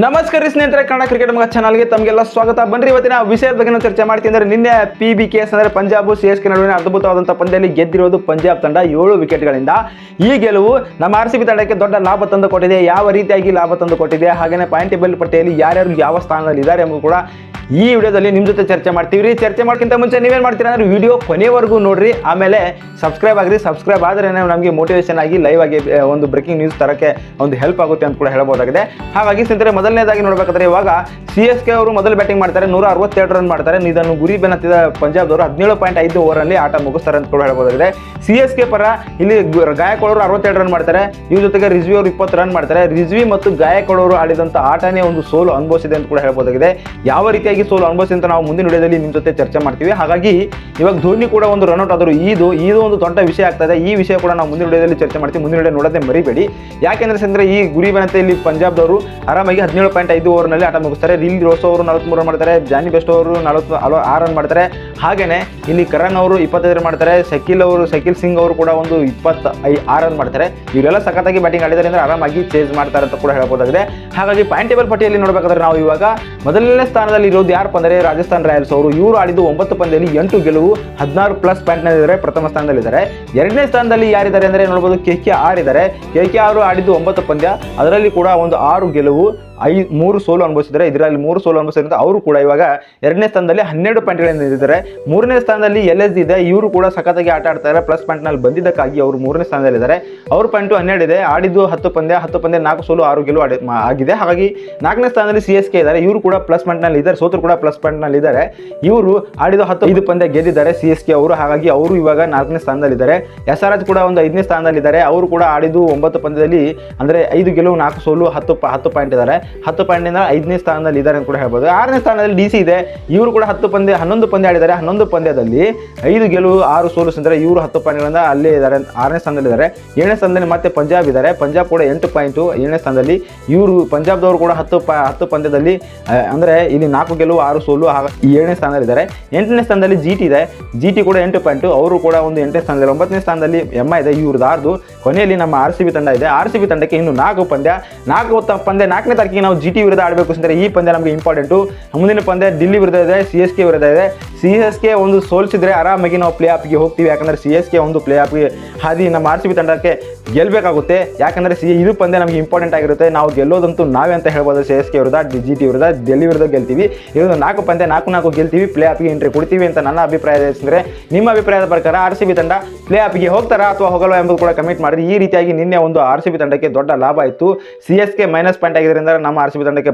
ನಮಸ್ಕಾರ ಸ್ನೇಹಿತರೆ, ಕನ್ನಡ ಕ್ರಿಕೆಟ್ ಮಗ ಚಾನಲ್ಗೆ ತಮಗೆಲ್ಲ ಸ್ವಾಗತ. ಬನ್ರಿ, ಇವತ್ತಿನ ವಿಷಯದ ಬಗ್ಗೆ ನಾವು ಚರ್ಚೆ ಮಾಡ್ತೀನಿ ಅಂದ್ರೆ ನಿನ್ನೆ ಪಿ ಬಿ ಕೆ ಎಸ್ ಅಂದ್ರೆ ಪಂಜಾಬ್ ಸಿ ಎಸ್ ಕೆ ನಡುವಿನ ಅದ್ಭುತವಾದಂಥ ಪಂದ್ಯದಲ್ಲಿ ಗೆದ್ದಿರೋದು ಪಂಜಾಬ್ ತಂಡ ಏಳು ವಿಕೆಟ್ಗಳಿಂದ. ಈ ಗೆಲುವು ನಮ್ಮ ಆರ್ ಸಿ ಬಿ ತಂಡಕ್ಕೆ ದೊಡ್ಡ ಲಾಭ ತಂದು ಕೊಟ್ಟಿದೆ ಯಾವ ರೀತಿಯಾಗಿ ಲಾಭ ತಂದು ಕೊಟ್ಟಿದೆ ಹಾಗೆಯೇ ಪಾಯಿಂಟ್ ಟೇಬಲ್ ಪಟ್ಟಿಯಲ್ಲಿ ಯಾರ್ಯಾರು ಯಾವ ಸ್ಥಾನದಲ್ಲಿ ಇದ್ದಾರೆ ಎಂಬುದು ಕೂಡ ಈ ವಿಡಿಯೋದಲ್ಲಿ ನಿಮ್ಮ ಜೊತೆ ಚರ್ಚೆ ಮಾಡ್ತೀವಿ ರೀ. ಚರ್ಚೆ ಮಾಡೋಕ್ಕಿಂತ ಮುಂಚೆ ನೀವೇನು ಮಾಡ್ತೀರಾ ಅಂದ್ರೆ ವಿಡಿಯೋ ಕೊನೆವರೆಗೂ ನೋಡ್ರಿ. ಆಮೇಲೆ ಸಬ್ಸ್ಕ್ರೈಬ್ ಆಗಿರಿ. ಸಬ್ಸ್ಕ್ರೈಬ್ ಆದರೆ ನಮಗೆ ಮೋಟಿವೇಶನ್ ಆಗಿ ಲೈವ್ ಆಗಿ ಒಂದು ಬ್ರೇಕಿಂಗ್ ನ್ಯೂಸ್ ತರಕ್ಕೆ ಒಂದು ಹೆಲ್ಪ್ ಆಗುತ್ತೆ ಅಂತ ಕೂಡ ಹೇಳ್ಬೋದಾಗಿದೆ. ಹಾಗಾಗಿ ಸ್ನೇಹಿತರೆ ಮೊದಲನೇದಾಗಿ ನೋಡಬೇಕಾದ್ರೆ ಇವಾಗ ಸಿ ಎಸ್ ಕೆ ಅವರು ಮೊದಲು ಬ್ಯಾಟಿಂಗ್ ಮಾಡ್ತಾರೆ, ನೂರ ಅರವತ್ತೆರಡು ರನ್ ಮಾಡ್ತಾರೆ. ಇದನ್ನು ಗುರಿ ಬೆನ್ನತ್ತಿದ ಪಂಜಾಬ್ದವರು ಹದಿನೇಳು ಪಾಯಿಂಟ್ ಐದು ಓವರಲ್ಲಿ ಆಟ ಮುಗಿಸ್ತಾರೆ ಅಂತ ಕೂಡ ಹೇಳ್ಬೋದಾಗಿದೆ. ಸಿ ಎಸ್ ಕೆ ಪರ ಇಲ್ಲಿ ಗಾಯಕೊಳ್ಳೋರು ಅರವತ್ತೆರಡು ರನ್ ಮಾಡ್ತಾರೆ. ಇವ್ರ ಜೊತೆಗೆ ರಿಜ್ವಿ ಅವರು ಇಪ್ಪತ್ತು ರನ್ ಮಾಡ್ತಾರೆ. ರಿಜ್ವಿ ಮತ್ತು ಗಾಯಕೊಳ್ಳೋರು ಅವರು ಆಡಿದಂಥ ಆಟನೇ ಒಂದು ಸೋಲು ಅನುಭವಿಸಿದೆ ಅಂತ ಕೂಡ ಹೇಳ್ಬೋದಾಗಿದೆ. ಯಾವ ರೀತಿಯಾಗಿ ಸೋಲು ಅನುಭವಿಸಿ ಅಂತ ನಾವು ಮುಂದಿನ ವಿಡಿಯೋದಲ್ಲಿ ನಿಮ್ಮ ಜೊತೆ ಚರ್ಚೆ ಮಾಡ್ತೀವಿ. ಹಾಗಾಗಿ ಇವಾಗ ಧೋನಿ ಕೂಡ ಒಂದು ರನ್ಔಟ್ ಆದರು ಇದು ಇದು ಒಂದು ದೊಡ್ಡ ವಿಷಯ ಆಗ್ತದೆ ಈ ವಿಷಯ ಕೂಡ ನಾವು ಮುಂದಿನ ವಿಡಿಯೋದಲ್ಲಿ ಚರ್ಚೆ ಮಾಡ್ತೀವಿ. ಮುಂದಿನ ವಿಡಿಯೋ ನೋಡೋದೇ ಮರಿಬೇಡಿ. ಯಾಕೆಂದ್ರೆ ಈ ಗುರಿ ಬನತೆ ಇಲ್ಲಿ ಪಂಜಾಬ್ದವರು ಆರಾಮಾಗಿ ಹದಿನೇಳು ಪಾಯಿಂಟ್ ಐದು ಓವರ್ನಲ್ಲಿ ಆಟ ಮುಗಿಸ್ತಾರೆ. ರಿಲ್ ರೋಸ್ ಅವರು ನಲವತ್ಮೂರು ರನ್ ಮಾಡ್ತಾರೆ. ಜಾನಿ ಬೆಸ್ಟ್ ಅವರು ನಲವತ್ತು ಆರು ರನ್ ಮಾಡ್ತಾರೆ. ಹಾಗೇನೇ ಇಲ್ಲಿ ಕರಣ್ ಅವರು ಇಪ್ಪತ್ತೈದು ರನ್ ಮಾಡ್ತಾರೆ. ಶಕೀಲ್ ಅವರು, ಶಕೀಲ್ ಸಿಂಗ್ ಅವರು ಕೂಡ ಒಂದು ಇಪ್ಪತ್ತ ಐ ಆರು ರನ್ ಮಾಡ್ತಾರೆ. ಇವರೆಲ್ಲ ಸಖತ್ತಾಗಿ ಬ್ಯಾಟಿಂಗ್ ಆಡಿದ್ದಾರೆ ಅಂದರೆ ಆರಾಮಾಗಿ ಚೇಸ್ ಮಾಡ್ತಾರೆ ಅಂತ ಕೂಡ ಹೇಳ್ಬೋದಾಗಿದೆ. ಹಾಗಾಗಿ ಪಾಯಿಂಟ್ ಟೇಬಲ್ ಪಟ್ಟಿಯಲ್ಲಿ ನೋಡಬೇಕಾದ್ರೆ ನಾವು ಇವಾಗ ಮೊದಲನೇ ಸ್ಥಾನದಲ್ಲಿ ಇರೋದು ಯಾರು ಅಂದರೆ ರಾಜಸ್ಥಾನ್ ರಾಯಲ್ಸ್ ಅವರು. ಇವರು ಆಡಿದ್ದು ಒಂಬತ್ತು ಪಂದ್ಯದಲ್ಲಿ ಎಂಟು ಗೆಲುವು, ಹದಿನಾರು ಪ್ಲಸ್ ಪಾಯಿಂಟ್ನಲ್ಲಿದ್ದಾರೆ ಪ್ರಥಮ ಸ್ಥಾನದಲ್ಲಿದ್ದಾರೆ. ಎರಡನೇ ಸ್ಥಾನದಲ್ಲಿ ಯಾರಿದ್ದಾರೆ ಅಂದರೆ ನೋಡ್ಬೋದು ಕೆ ಕೆ ಆರ್ ಇದ್ದಾರೆ. ಕೆ ಕೆ ಆರು ಆಡಿದ್ದು ಒಂಬತ್ತು ಪಂದ್ಯ. ಅದರಲ್ಲಿ ಕೂಡ ಒಂದು ಆರು ಗೆಲುವು ಐ ಮೂರು ಸೋಲು ಅನುಭವಿಸಿದ್ದಾರೆ ಇದರಲ್ಲಿ ಮೂರು ಸೋಲು ಅನುಭವಿಸಿದ್ರೆ ಅವರು ಕೂಡ ಇವಾಗ ಎರಡನೇ ಸ್ಥಾನದಲ್ಲಿ ಹನ್ನೆರಡು ಪಾಯಿಂಟ್ಗಳಿಂದ ಇದ್ದಾರೆ ಮೂರನೇ ಸ್ಥಾನದಲ್ಲಿ ಎಲ್ ಎಸ್ ಇದೆ, ಇವರು ಕೂಡ ಸಖತ್ತಾಗಿ ಆಟ ಆಡ್ತಾರೆ ಪ್ಲಸ್ ಪಾಯಿಂಟ್ನಲ್ಲಿ ಬಂದಿದ್ದಕ್ಕಾಗಿ ಅವರು ಮೂರನೇ ಸ್ಥಾನದಲ್ಲಿದ್ದಾರೆ ಅವ್ರ ಪಾಯಿಂಟು ಹನ್ನೆರಡು ಇದೆ, ಆಡಿದ್ದು ಹತ್ತು ಪಂದ್ಯ ಹತ್ತು ಪಂದ್ಯ ನಾಲ್ಕು ಸೋಲು, ಆರು ಗೆಲುವು ಆಡಿ ಆಗಿದೆ. ಹಾಗಾಗಿ ನಾಲ್ಕನೇ ಸ್ಥಾನದಲ್ಲಿ ಸಿ ಎಸ್ ಕೆ ಇದ್ದಾರೆ. ಇವರು ಕೂಡ ಪ್ಲಸ್ ಪಾಯಿಂಟ್ನಲ್ಲಿ ಇದ್ದಾರೆ, ಸೋತರು ಕೂಡ ಪ್ಲಸ್ ಪಾಯಿಂಟ್ನಲ್ಲಿ ಇದ್ದಾರೆ. ಇವರು ಆಡಿದ ಹತ್ತು, ಐದು ಪಂದ್ಯ ಗೆದ್ದಿದ್ದಾರೆ ಸಿ ಎಸ್ ಕೆ ಅವರು. ಹಾಗಾಗಿ ಅವರು ಇವಾಗ ನಾಲ್ಕನೇ ಸ್ಥಾನದಲ್ಲಿದ್ದಾರೆ ಎಸ್ ಆರ್ ಎಚ್ ಕೂಡ ಒಂದು ಐದನೇ ಸ್ಥಾನದಲ್ಲಿದ್ದಾರೆ ಅವರು ಕೂಡ ಆಡಿದ್ದು ಒಂಬತ್ತು ಪಂದ್ಯದಲ್ಲಿ, ಅಂದರೆ ಐದು ಗೆಲುವು, ನಾಲ್ಕು ಸೋಲು, ಹತ್ತು ಹತ್ತು ಪಾಯಿಂಟ್ ಇದ್ದಾರೆ. ಹತ್ತು ಪಾಯಿಂಟ್ನಿಂದ ಐದನೇ ಸ್ಥಾನದಲ್ಲಿ ಇದ್ದಾರೆ ಅಂತ ಕೂಡ ಹೇಳ್ಬೋದು. ಆರನೇ ಸ್ಥಾನದಲ್ಲಿ ಡಿ ಸಿ ಇದೆ. ಇವರು ಕೂಡ ಹತ್ತು ಪಂದ್ಯ, ಹನ್ನೊಂದು ಪಂದ್ಯ ಆಡಿದ್ದಾರೆ. ಹನ್ನೊಂದು ಪಂದ್ಯದಲ್ಲಿ ಐದು ಗೆಲುವು ಆರು ಸೋಲು ಸಂದರೆ ಇವರು ಹತ್ತು ಪಾಯಿಂಟ್ಗಳಿಂದ ಅಲ್ಲೇ ಇದ್ದಾರೆ. ಆರನೇ ಸ್ಥಾನದಲ್ಲಿದ್ದಾರೆ ಏಳನೇ ಸ್ಥಾನದಲ್ಲಿ ಮತ್ತೆ ಪಂಜಾಬ್ ಇದ್ದಾರೆ. ಪಂಜಾಬ್ ಕೂಡ ಎಂಟು ಪಾಯಿಂಟು. ಏಳನೇ ಸ್ಥಾನದಲ್ಲಿ ಇವರು, ಪಂಜಾಬ್ದವರು ಕೂಡ ಹತ್ತು ಪ, ಹತ್ತು ಪಂದ್ಯದಲ್ಲಿ ಅಂದರೆ ಇಲ್ಲಿ ನಾಲ್ಕು ಗೆಲುವು ಆರು ಸೋಲು ಏಳನೇ ಸ್ಥಾನದಲ್ಲಿದ್ದಾರೆ ಎಂಟನೇ ಸ್ಥಾನದಲ್ಲಿ ಜಿ ಇದೆ. ಜಿ ಕೂಡ ಎಂಟು ಪಾಯಿಂಟು. ಅವರು ಕೂಡ ಒಂದು ಎಂಟನೇ ಸ್ಥಾನದಲ್ಲಿ, ಒಂಬತ್ತನೇ ಸ್ಥಾನದಲ್ಲಿ ಎಂ ಇದೆ. ಇವ್ರದ್ದು ಕೊನೆಯಲ್ಲಿ ನಮ್ಮ ಆರ್ ತಂಡ ಇದೆ. ಆರ್ ತಂಡಕ್ಕೆ ಇನ್ನು ನಾಲ್ಕು ಪಂದ್ಯ ನಾಲ್ಕು ಪಂದ್ಯ, ನಾಲ್ಕನೇ ತಾರೀಕಿಗೆ ನಾವು ಜಿ ಟಿ ವಿರುದ್ಧ ಆಡಬೇಕು ಅಂದರೆ ಈ ಪಂದ್ಯ ನಮಗೆ ಇಂಪಾರ್ಟೆಂಟು ಮುಂದಿನ ಪಂದ್ಯ ದಿಲ್ಲಿ ವಿರುದ್ಧ ಇದೆ ಸಿ ಎಸ್ ಕೆ ವಿರುದ್ಧ ಇದೆ. ಸಿ ಎಸ್ ಕೆ ಒಂದು ಸೋಲಿಸಿದ್ರೆ ಆರಾಮಾಗಿ ನಾವು ಪ್ಲೇ ಆಫ್ಗೆ ಹೋಗ್ತೀವಿ. ಯಾಕಂದರೆ ಸಿ ಎಸ್ ಕೆ ಒಂದು ಪ್ಲೇ ಆಫ್ಗೆ ಹಾದಿ ನಮ್ಮ ಆರ್ ಸಿ ಬಿ ತಂಡಕ್ಕೆ ಗೆಲ್ಲಬೇಕಾಗುತ್ತೆ ಯಾಕಂದರೆ ಸಿ, ಇದು ಪಂದ್ಯ ನಮಗೆ ಇಂಪಾರ್ಟೆಂಟ್ ಆಗಿರುತ್ತೆ. ನಾವು ಗೆಲ್ಲೋದಂತೂ ನಾವೇ ಅಂತ ಹೇಳ್ಬೋದು ಸಿ ಎಸ್ ಕೆ ವಿರುದ್ಧ ಜಿ ಟಿ ವಿರುದ್ಧ ಡೆಲ್ಲಿ ವಿರುದ್ಧ ಗೆಲ್ತೀವಿ. ಇದೊಂದು ನಾಲ್ಕು ಪಂದ್ಯ, ನಾಲ್ಕು ನಾಲ್ಕು ಗೆಲ್ತೀವಿ. ಪ್ಲೇ ಆಫ್ಗೆ ಎಂಟ್ರಿ ಕೊಡ್ತೀವಿ ಅಂತ ನನ್ನ ಅಭಿಪ್ರಾಯ ಇದೆ. ನಿಮ್ಮ ಅಭಿಪ್ರಾಯದ ಪ್ರಕಾರ ಆರ್ ಸಿ ಬಿ ತಂಡ ಪ್ಲೇ ಆಫ್ಗೆ ಹೋಗ್ತಾರಾ ಅಥವಾ ಹೋಗಲ್ವಾ ಎಂಬುದು ಕೂಡ ಕಮೆಂಟ್ ಮಾಡಿ ಈ ರೀತಿಯಾಗಿ ನಿನ್ನೆ ಒಂದು ಆರ್ ಸಿ ಬಿ ತಂಡಕ್ಕೆ ದೊಡ್ಡ ಲಾಭ ಇತ್ತು. C S K minus point ಆಗಿದ್ದರಿಂದ ನಮ್ಮ ಆರ್ ಸಿ ಬಿ ತಂಡಕ್ಕೆ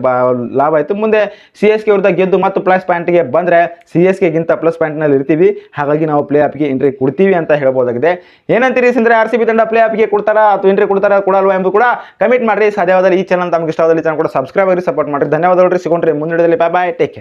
ಲಾಭ ಆಯಿತು. ಮುಂದೆ ಸಿ ಎಸ್ ಕೆ ವಿರುದ್ಧ ಗೆದ್ದು ಮತ್ತು ಪ್ಲಸ್ ಪಾಯಿಂಟ್ಗೆ ಬಂದರೆ ಸಿ ಎಸ್ ಕೆಗಿಂತ ಪ್ಲಸ್ ಪಾಯಿಂಟ್ನಲ್ಲಿ ಇರ್ತೀವಿ. ಹಾಗಾಗಿ ನಾವು ಪ್ಲೇ ಆಫ್ಗೆ ಎಂಟ್ರಿ ಕೊಡ್ತೀವಿ ಅಂತ ಹೇಳ್ಬೋದಾಗಿದೆ. ಏನಂತೀರಿ ಅಂದರೆ ಆರ್ ಸಿ ಬಿ ತಂಡ ಪ್ಲೇ ಆಫ್ಗೆ ಕೊಡ್ತಾರಾ ಅಥವಾ ಎಂಟ್ರಿ ಕೊಡ್ತಾರಾ ಕೊಡಲ್ವಾ ಎಂಬುದು ಕೂಡ ಕಮೆಂಟ್ ಮಾಡಿರಿ. ಸಾಧ್ಯವಾದರೆ ಈ ಚಾನಲ್ ತಮಗೆ ಇಷ್ಟವಾದಲ್ಲಿ ಚಾನಲ್ ಕೂಡ ಸಬ್ಸ್ಕ್ರೈಬ್ ಆಗಿ ಸಪೋರ್ಟ್ ಮಾಡಿರಿ. ಧನ್ಯವಾದಗಳು ರೀ. ಸಿಗೊಂಡ್ರಿ ಮುಂದಿನದಲ್ಲಿ ಬಾಯ್ ಬಾಯ್ ಟೇಕ್ ಕೇರ್